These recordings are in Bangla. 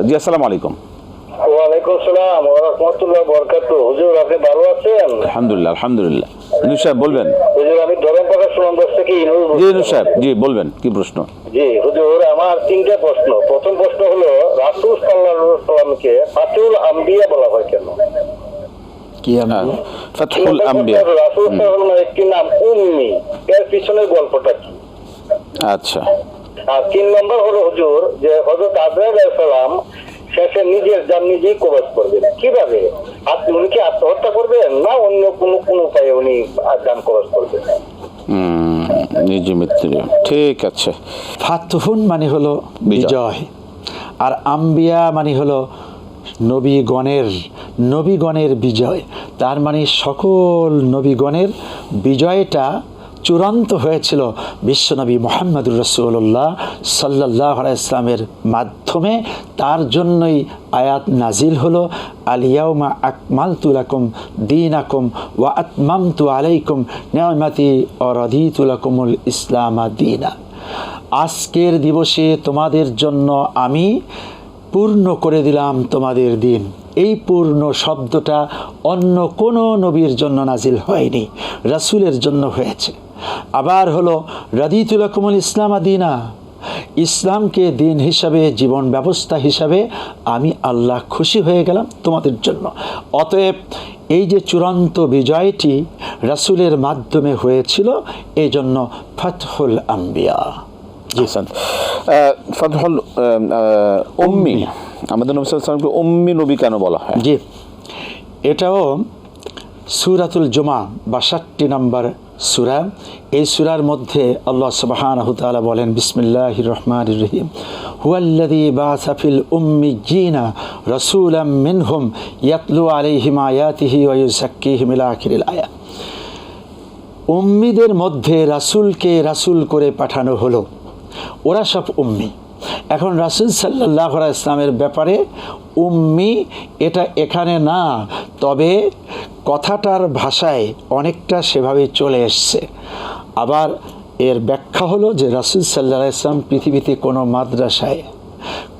রহমতুল্লাহ জি আসসালামু আলাইকুম। ওয়ালাইকুম সালাম ওয়া রাহমাতুল্লাহ বরকাতু। হুজুর আপনি ভালো আছেন? আলহামদুলিল্লাহ আলহামদুলিল্লাহ। ইনুস সাহেব বলবেন? হুজুর আমি ধরম প্রকাশ সুমন্দর থেকে জি ইনুস সাহেব জি বলবেন কি প্রশ্ন? জি হুজুর আমার তিনটা প্রশ্ন। প্রথম প্রশ্ন হলো রাসূল সাল্লাল্লাহু আলাইহি সাল্লামকে ফাতুল আম্বিয়া বলা হয় কেন? কি আমি হ্যাঁ, ফাতহুল আম্বিয়া। রাসূল সাল্লাল্লাহু একটি নাম উম্মি। এর পিছনের গল্পটা কি? আচ্ছা। আর তিন নম্বর হলো হুজুর যে হযরত আজরাইল সালাম শেষে নিজের জান নিজেই কবজ করবেন। কীভাবে? আপনি উনি কি আত্মহত্যা করবেন না অন্য কোনো কোনো উপায়ে উনি জান কবজ করবেন? নিজে মৃত্যু ঠিক আছে। ফাতহুন মানে হলো বিজয়। বিজয়। আর আম্বিয়া মানে হলো নবীগণের নবীগণের বিজয়। তার মানে সকল নবীগণের বিজয়টা চূড়ান্ত হয়েছিল বিশ্বনবী মোহাম্মদুর রসুল্লাহ সাল্লাহ ইসলামের মাধ্যমে। তার জন্যই আয়াত নাজিল হলো আলিয়াউমা আকমাল তুলাকুম দিন আকুম ওয়া আতমাম তু আলাইকুম নেয়ামাতি অরধি তুলাকুমুল ইসলামা দিনা। আজকের দিবসে তোমাদের জন্য আমি পূর্ণ করে দিলাম তোমাদের দিন। এই পূর্ণ শব্দটা অন্য কোনো নবীর জন্য নাজিল হয়নি, রাসুলের জন্য হয়েছে। আবার হলো রাদিতুল কুমুল ইসলাম আদিনা। ইসলামকে দিন হিসাবে জীবন ব্যবস্থা হিসাবে আমি আল্লাহ খুশি হয়ে গেলাম তোমাদের জন্য। অতএব এই যে চূড়ান্ত বিজয়টি রাসূলের মাধ্যমে হয়েছিল এই জন্য ফতহুল আম্বিয়া। জি স্যার ফাতহুল উম্মি। আমাদের নবী উম্মি নবী কেন বলা হয়? জি। এটাও সুরাতুল জুমা বা ষাটটি নম্বর সুরা। এই সুরার মধ্যে আল্লাহ সুবহানাহু তাআলা বলেন বিসমিল্লাহ রহমান রহিম। বা বাসাফিল উম্মি জিনা রসুলাম মিনহুম ইয়াতলু ওয়া ইউযাক্কিহিম ইলা আখিরিল আয়াত উম্মিদের মধ্যে রাসুলকে রাসূল করে পাঠানো হলো। ওরা সব উম্মি। এখন রাসূল সাল্লাহ ইসলামের ব্যাপারে, উম্মি, এটা এখানে না, তবে কথাটার ভাষায় অনেকটা সেভাবে চলে এসছে। আবার এর ব্যাখ্যা হলো যে রাসূল সাল্লাহ ইসলাম পৃথিবীতে কোনো মাদ্রাসায়,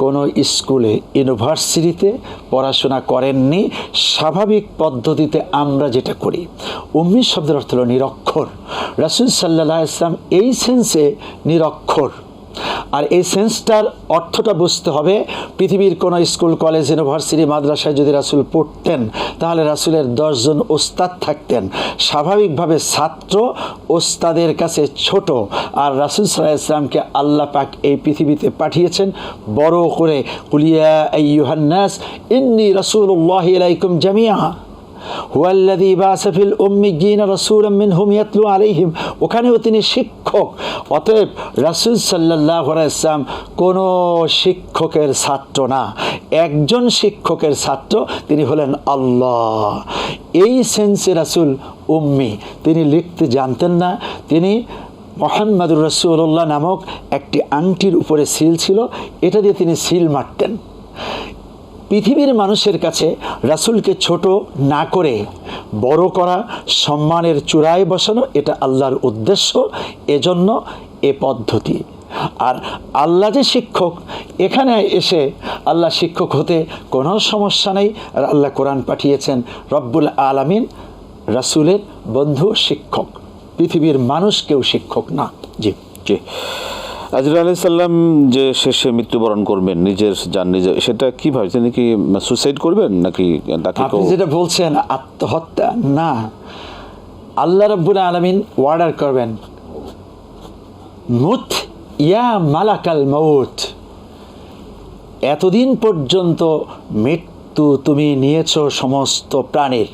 কোনো স্কুলে, ইউনিভার্সিটিতে পড়াশোনা করেননি। স্বাভাবিক পদ্ধতিতে আমরা যেটা করি, উম্মি শব্দের অর্থ হলো নিরক্ষর। রাসুল সাল্লাহ ইসলাম এই সেন্সে নিরক্ষর। আর এই সেন্সটার অর্থটা বুঝতে হবে। পৃথিবীর কোনো স্কুল, কলেজ, ইউনিভার্সিটি, মাদ্রাসায় যদি রাসুল পড়তেন, তাহলে রাসুলের দশজন ওস্তাদ থাকতেন। স্বাভাবিকভাবে ছাত্র ওস্তাদের কাছে ছোট। আর রাসুল সাল্লাহ ইসলামকে আল্লাহ পাক এই পৃথিবীতে পাঠিয়েছেন। বড় করে কুলিয়া ইউহান্নাস ইন্নি আলাইকুম জামিয়া ওখানেও তিনি শিক্ষক। অতএব রাসূল সাল্লাম কোনো শিক্ষকের ছাত্র না। একজন শিক্ষকের ছাত্র তিনি হলেন আল্লাহ। এই সেন্সে রাসূল উম্মি। তিনি লিখতে জানতেন না। তিনি মোহাম্মদুর রসুল্লাহ নামক একটি আংটির উপরে সিল ছিল। এটা দিয়ে তিনি সিল মারতেন। পৃথিবীর মানুষের কাছে রাসূলকে ছোট না করে বড় করা সম্মানের চূড়ায় বসানো এটা আল্লাহর উদ্দেশ্য, এজন্য এ পদ্ধতি। আর আল্লাহ যে শিক্ষক, এখানে এসে আল্লাহ শিক্ষক হতে কোনো সমস্যা নেই। আর আল্লাহ কোরআন পাঠিয়েছেন, রব্বুল আলামিন রাসূলের বন্ধু শিক্ষক। পৃথিবীর মানুষ কেউ শিক্ষক না। জি জি। আজরা আলি সাল্লাম যে শেষে মৃত্যুবরণ করবেন নিজের যান নিজে সেটা কীভাবে তিনি কি সুসাইড করবেন নাকি তাকে আপনি যেটা বলছেন আত্মহত্যা না। আল্লাহ রব্বুল আলমিন অর্ডার করবেন। মুথ ইয়া মালাকাল মৌত এতদিন পর্যন্ত মৃত্যু তুমি নিয়েছ সমস্ত প্রাণীর।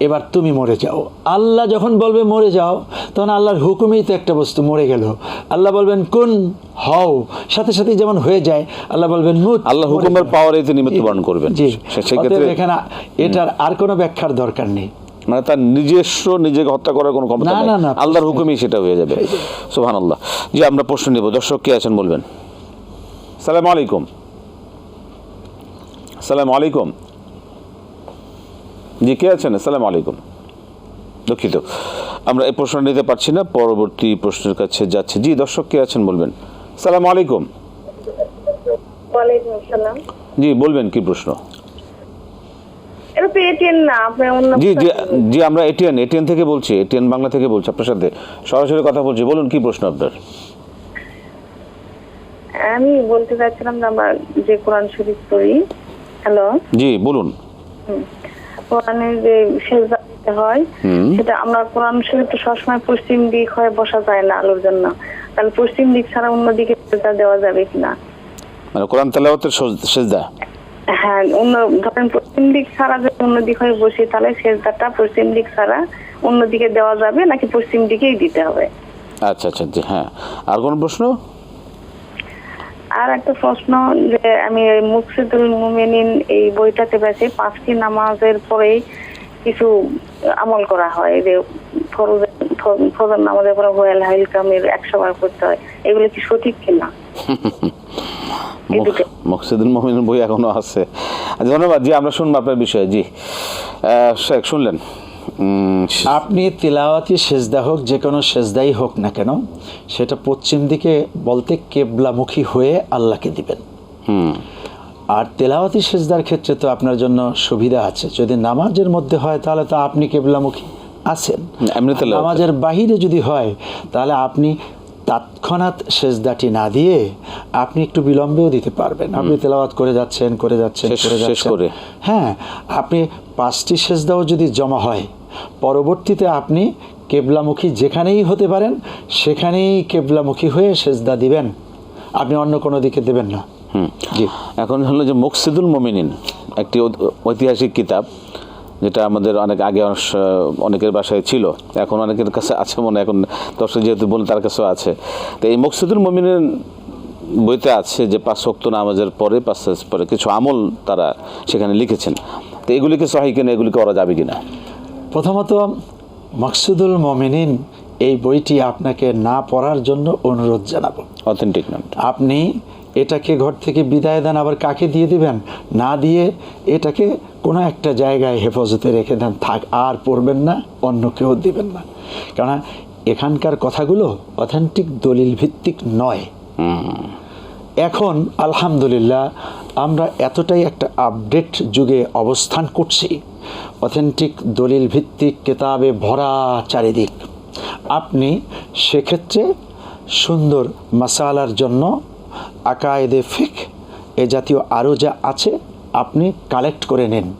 এবার তুমি মরে যাও। আল্লাহ যখন বলবে মরে যাও তখন আল্লাহর হুকুমেই তো একটা বস্তু মরে গেল। আল্লাহ বলবেন কোন হও। সাথে সাথে যেমন হয়ে যায় আল্লাহ বলবেন মুত আল্লাহ হুকুমের পাওয়ারে তিনি মৃত্যুবরণ করবেন। জি। সেক্ষেত্রে এখানে এটার আর কোনো ব্যাখ্যার দরকার নেই। মানে তার নিজস্ব নিজেকে হত্যা করার কোনো ক্ষমতা না, না, আল্লাহর হুকুমই সেটা হয়ে যাবে। সুহান আল্লাহ জি আমরা প্রশ্ন নেব। দর্শক কে আছেন বলবেন? সালাম আলাইকুম। সালাম আলাইকুম। জি কে আছেন? সালাম আলাইকুম। দুঃখিত। আমরা এই প্রশ্ন নিতে পারছি না পরবর্তী প্রশ্নের কাছে যাচ্ছে। জি দর্শক কে আছেন বলবেন? সালাম আলাইকুম। জি বলবেন কি প্রশ্ন? জি জি জি আমরা এটিএন এটিএন থেকে বলছি এটিএন বাংলা থেকে বলছি আপনার সাথে সরাসরি কথা বলছি। বলুন কি প্রশ্ন আপনার? আমি বলতে চাচ্ছিলাম যে আমরা যে কোরআন শরীফ পড়ি হ্যালো? জি বলুন। কোরআনে যে সেজদা দিতে হয় সেটা আমরা কোরআন শরীফ তো সবসময় পশ্চিম দিক হয়ে বসা যায় না আলোর জন্য। তাহলে পশ্চিম দিক ছাড়া অন্য দিকে সেজদা দেওয়া যাবে কিনা? মানে কোরআন তেলাওয়াতের সেজদা? হ্যাঁ অন্য ধরেন পশ্চিম দিক ছাড়া যদি অন্য দিক হয়ে বসি তাহলে সেজদাটা পশ্চিম দিক ছাড়া অন্য দিকে দেওয়া যাবে নাকি পশ্চিম দিকেই দিতে হবে? আচ্ছা আচ্ছা জি হ্যাঁ। আর কোনো প্রশ্ন? আর একটা প্রশ্ন যে আমি মুকসিদুল মুমিনিন এই বইটাতে পেয়েছি পাঁচটি নামাজের পরেই কিছু আমল করা হয়। যে ফজর নামাজের পরে হোয়েল হাইল কামির একশো বার করতে হয়। এগুলো কি সঠিক কিনা। মকসিদুল মমিনের বই এখনও আছে। আচ্ছা, ধন্যবাদ। জি আমরা শুনব আপনার বিষয়ে। জি শেখ শুনলেন? আপনি তিলাওয়াতি সেজদা হোক যে কোনো সেজদাই হোক না কেন সেটা পশ্চিম দিকে বলতে কেবলামুখী হয়ে আল্লাহকে দিবেন। হুম। আর তেলাওয়াতি সেজদার ক্ষেত্রে তো আপনার জন্য সুবিধা আছে। যদি নামাজের মধ্যে হয় তাহলে তো আপনি কেবলামুখী আছেন। নামাজের বাহিরে যদি হয় তাহলে আপনি তৎক্ষণাৎ সেজদাটি না দিয়ে আপনি একটু বিলম্বেও দিতে পারবেন। আপনি তেলাওয়াত করে যাচ্ছেন করে যাচ্ছেন করে যাচ্ছেন। হ্যাঁ আপনি পাঁচটি সেজদাও যদি জমা হয় পরবর্তীতে আপনি কেবলামুখী যেখানেই হতে পারেন, সেখানেই কেবলামুখী হয়ে সেজদা দিবেন। আপনি অন্য কোনো দিকে দেবেন না। জি। এখন হলো যে মকসিদুল মমিনিন, একটি ঐতিহাসিক কিতাব, যেটা আমাদের অনেক আগে অনেকের বাসায় ছিল। এখন অনেকের কাছে আছে মনে এখন দর্শক যেহেতু বলে তার কাছেও আছে। তো এই মকসিদুল মমিনের বইতে আছে যে পাঁচ শক্ত নামাজের পরে, পাঁচ পরে কিছু আমল তারা সেখানে লিখেছেন। তো এগুলিকে সহি কিনা এগুলিকে করা যাবে কিনা? প্রথমত মকসুদুল মমিনিন এই বইটি আপনাকে না পড়ার জন্য অনুরোধ জানাব। অথেন্টিক নাম আপনি এটাকে ঘর থেকে বিদায় দেন আবার কাকে দিয়ে দিবেন? না দিয়ে এটাকে কোনো একটা জায়গায় হেফাজতে রেখে দেন। থাক আর পড়বেন না অন্য কেউ দিবেন না। কারণ এখানকার কথাগুলো অথেন্টিক দলিল ভিত্তিক নয়। এখন, আলহামদুলিল্লাহ, আমরা এতটাই একটা আপডেট যুগে অবস্থান করছি। অথেন্টিক দলিল ভিত্তিক কেতাবে ভরা চারিদিক। আপনি সেক্ষেত্রে সুন্দর মাসালার জন্য আকায়েদে ফিক এ জাতীয় আরও যা আছে, আপনি কালেক্ট করে নিন।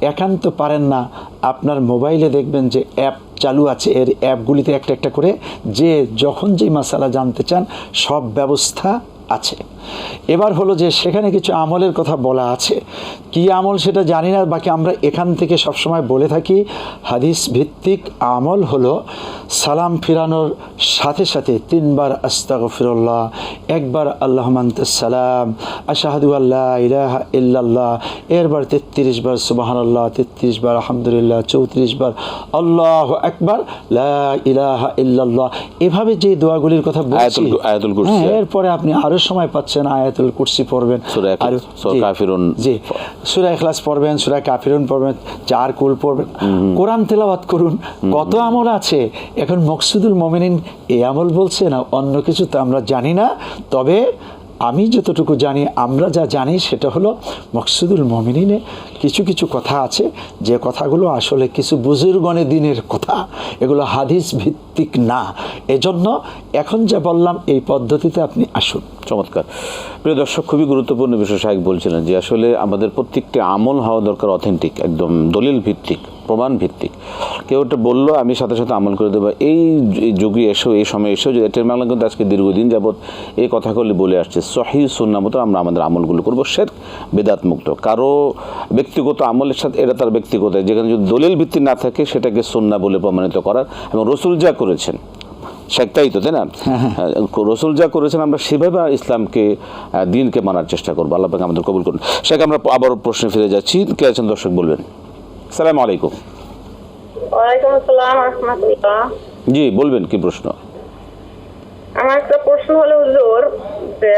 একান্ত পারেন না, আপনার মোবাইলে দেখবেন যে অ্যাপ চালু আছে, এর অ্যাপগুলিতে একটা একটা করে যে যখন যেই মশালা জানতে চান, সব ব্যবস্থা আছে। এবার হলো যে সেখানে কিছু আমলের কথা বলা আছে। কি আমল সেটা জানি না বাকি আমরা এখান থেকে সবসময় বলে থাকি হাদিস ভিত্তিক আমল হলো সালাম ফিরানোর সাথে সাথে তিনবার আস্তাগফিরুল্লাহ একবার আল্লাহ সালাম আশাহাদু আল্লাহ ইলাহা ইল্লাল্লাহ এরবার তেত্রিশ বার সুবাহানাল্লাহ তেত্রিশ বার আলহামদুলিল্লাহ চৌত্রিশ বার আল্লাহ একবার লা ইলাহা ইল্লাল্লাহ। এভাবে যে দোয়াগুলির কথা বলছি। হ্যাঁ, এরপরে আপনি আরও সময় পাচ্ছেন আয়াতুল কুরসি পড়বেন। আর কাফিরুন। জি সুরা এখলাস পড়বেন সুরা কাফিরুন পড়বেন চার কুল পড়বেন। কোরআন তেলাবাদ করুন কত আমল আছে? এখন মকসুদুল মমিনিন এই আমল বলছে না অন্য কিছু তো আমরা জানি না তবে আমি যতটুকু জানি, আমরা যা জানি সেটা হলো মকসুদুল মমিনিনে কিছু কিছু কথা আছে। যে কথাগুলো আসলে কিছু বুজুর্গণে দিনের কথা, এগুলো হাদিস ভিত্তিক না। এজন্য এখন যা বললাম, এই পদ্ধতিতে আপনি আসুন। চমৎকার। প্রিয় দর্শক, খুবই গুরুত্বপূর্ণ বিষয় সাহেব বলছিলেন যে আসলে আমাদের প্রত্যেকটি আমল হওয়া দরকার অথেন্টিক, একদম দলিল ভিত্তিক। প্রমাণ ভিত্তিক কেউ একটা বলল আমি সাথে সাথে আমল করে দেবো। এই যুগে এসেও এই সময় এসেও যে এটার বাংলা কিন্তু আজকে দীর্ঘদিন যাবৎ এই কথাগুলি বলে আসছে। সহি সুন্না মতো আমরা আমাদের আমলগুলো করব। শের বেদাত মুক্ত কারও ব্যক্তিগত আমলের সাথে এটা তার ব্যক্তিগত। যেখানে যদি দলিল ভিত্তি না থাকে সেটাকে সুন্না বলে প্রমাণিত করার। এবং রসুল যা করেছেন শেখ তাই তো তাই না? হ্যাঁ, রসুল যা করেছেন আমরা সেভাবে ইসলামকে দিনকে মানার চেষ্টা করব। আল্লাহ আমাদের কবুল করুন। শেখ আমরা আবার প্রশ্নে ফিরে যাচ্ছি। কে আছেন দর্শক বলবেন? সালাম আলাইকুম। জি বলবেন কি প্রশ্ন? আমার একটা প্রশ্ন হলো হুজুর যে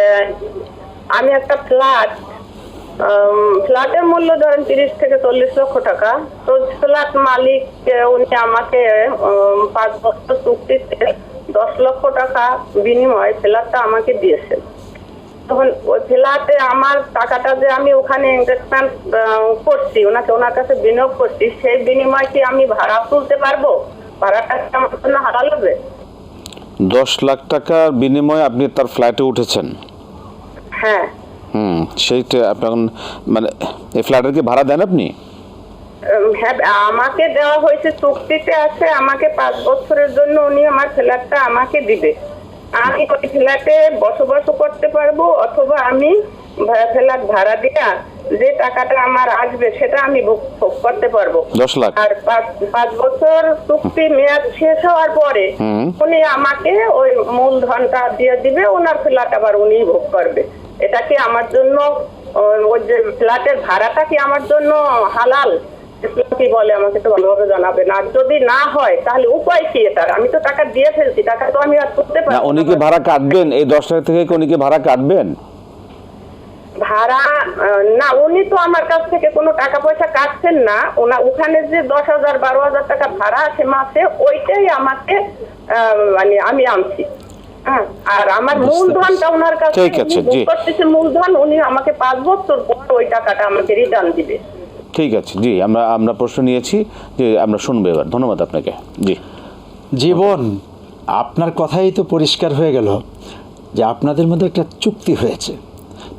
আমি একটা ফ্ল্যাট ফ্ল্যাটের মূল্য ধরেন তিরিশ থেকে চল্লিশ লক্ষ টাকা। তো ফ্ল্যাট মালিক উনি আমাকে পাঁচ বছর চুক্তিতে দশ লক্ষ টাকা বিনিময়ে ফ্ল্যাটটা আমাকে দিয়েছেন। তখন ওই ফ্ল্যাটে আমার টাকাটা যে আমি ওখানে ইনভেস্টমেন্ট করছি ওনাকে ওনার কাছে বিনিয়োগ করছি সেই বিনিময়ে কি আমি ভাড়া তুলতে পারব? ভাড়াটা আমার জন্য হারাল হবে? দশ লাখ টাকার বিনিময়ে আপনি তার ফ্ল্যাটে উঠেছেন? হ্যাঁ। হুম সেইটা এখন মানে এই ফ্ল্যাটের কি ভাড়া দেন আপনি? হ্যাঁ আমাকে দেওয়া হয়েছে চুক্তিতে আছে আমাকে পাঁচ বছরের জন্য উনি আমার ফ্ল্যাটটা আমাকে দিবে। আমি ফ্ল্যাটে বসবাস করতে পারব অথবা আমি ফ্ল্যাট ভাড়া দিয়া যে টাকাটা আমার আসবে সেটা আমি ভোগ করতে পারব। দশ লাখ। আর পাঁচ বছর চুক্তি মেয়াদ শেষ হওয়ার পরে উনি আমাকে ওই মূলধনটা দিয়ে দিবে ওনার ফ্ল্যাট আবার উনি ভোগ করবে। এটা কি আমার জন্য ওই যে ফ্ল্যাটের ভাড়াটা কি আমার জন্য হালাল? কি বলে আমাকে তো ভালোভাবে জানাবেন আর যদি না হয় তাহলে উপায় কি এটার? আমি তো টাকা দিয়ে ফেলছি টাকা তো আমি আর করতে না পারব উনি কি ভাড়া কাটবেন? এই দশ লাখ থেকে উনি কি ভাড়া কাটবেন? ভাড়া না উনি তো আমার কাছ থেকে কোনো টাকা পয়সা কাটছেন না। ওনা ওখানে যে দশ হাজার বারো হাজার টাকা ভাড়া আছে মাসে ওইটাই আমাকে মানে আমি আনছি। হ্যাঁ, আর আমার মূলধনটা ওনার কাছে ঠিক আছে, জি। মূলধন উনি আমাকে পাঁচ বছর পর ওই টাকাটা আমাকে রিটার্ন দিবে। ঠিক আছে, জি, আমরা আমরা প্রশ্ন নিয়েছি যে আমরা শুনব এবার। ধন্যবাদ আপনাকে, জি। জীবন, আপনার কথাই তো পরিষ্কার হয়ে গেল যে আপনাদের মধ্যে একটা চুক্তি হয়েছে।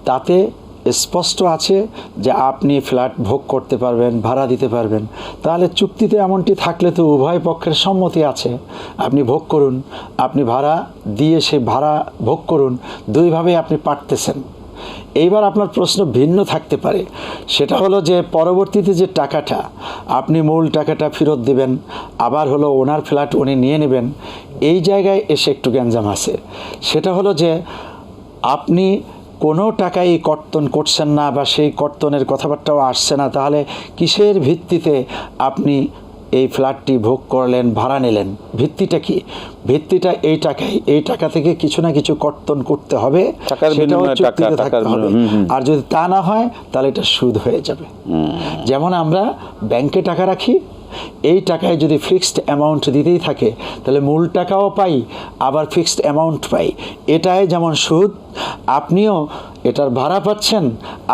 তাতে স্পষ্ট আছে যে আপনি ফ্ল্যাট ভোগ করতে পারবেন, ভাড়া দিতে পারবেন। তাহলে চুক্তিতে এমনটি থাকলে তো উভয় পক্ষের সম্মতি আছে। আপনি ভোগ করুন, আপনি ভাড়া দিয়ে সে ভাড়া ভোগ করুন দুইভাবে আপনি পারতেছেন। এইবার আপনার প্রশ্ন ভিন্ন থাকতে পারে। সেটা হলো যে পরবর্তীতে যে টাকাটা, আপনি মূল টাকাটা ফেরত দেবেন, আবার হলো ওনার ফ্ল্যাট উনি নিয়ে নেবেন, এই জায়গায় এসে একটু গ্যাঞ্জাম আছে। সেটা হলো যে আপনি কোনো টাকাই কর্তন করছেন না বা সেই কর্তনের কথাবার্তাও আসছে না, তাহলে কিসের ভিত্তিতে আপনি এই ফ্ল্যাটটি ভোগ করলেন ভাড়া নিলেন। ভিত্তিটা কি? ভিত্তিটা এই টাকাই এই টাকা থেকে কিছু না কিছু কর্তন করতে হবে। সেটাও চুক্তিতে থাকতে হবে। আর যদি তা না হয় তাহলে এটা সুদ হয়ে যাবে। যেমন আমরা ব্যাংকে টাকা রাখি এই টাকায় যদি ফিক্সড অ্যামাউন্ট দিতেই থাকে তাহলে মূল টাকাও পাই আবার ফিক্সড অ্যামাউন্ট পাই। এটাই যেমন সুদ আপনিও এটার ভাড়া পাচ্ছেন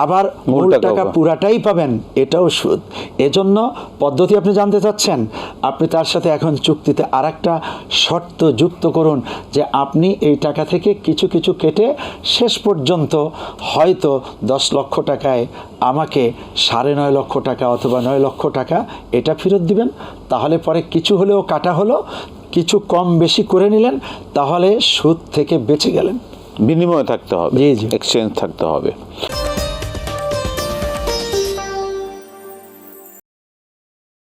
আবার মূল টাকা। পুরাটাই পাবেন এটাও সুদ। এজন্য পদ্ধতি আপনি জানতে চাচ্ছেন আপনি তার সাথে এখন চুক্তিতে আর একটা শর্ত যুক্ত করুন যে আপনি এই টাকা থেকে কিছু কিছু কেটে শেষ পর্যন্ত হয়তো দশ লক্ষ টাকায় আমাকে সাড়ে নয় লক্ষ টাকা অথবা নয় লক্ষ টাকা এটা ফেরত দিবেন। তাহলে পরে কিছু হলেও কাটা হলো কিছু কম বেশি করে নিলেন তাহলে সুদ থেকে বেঁচে গেলেন। বিনিময় থাকতে হবে। এক্সচেঞ্জ থাকতে হবে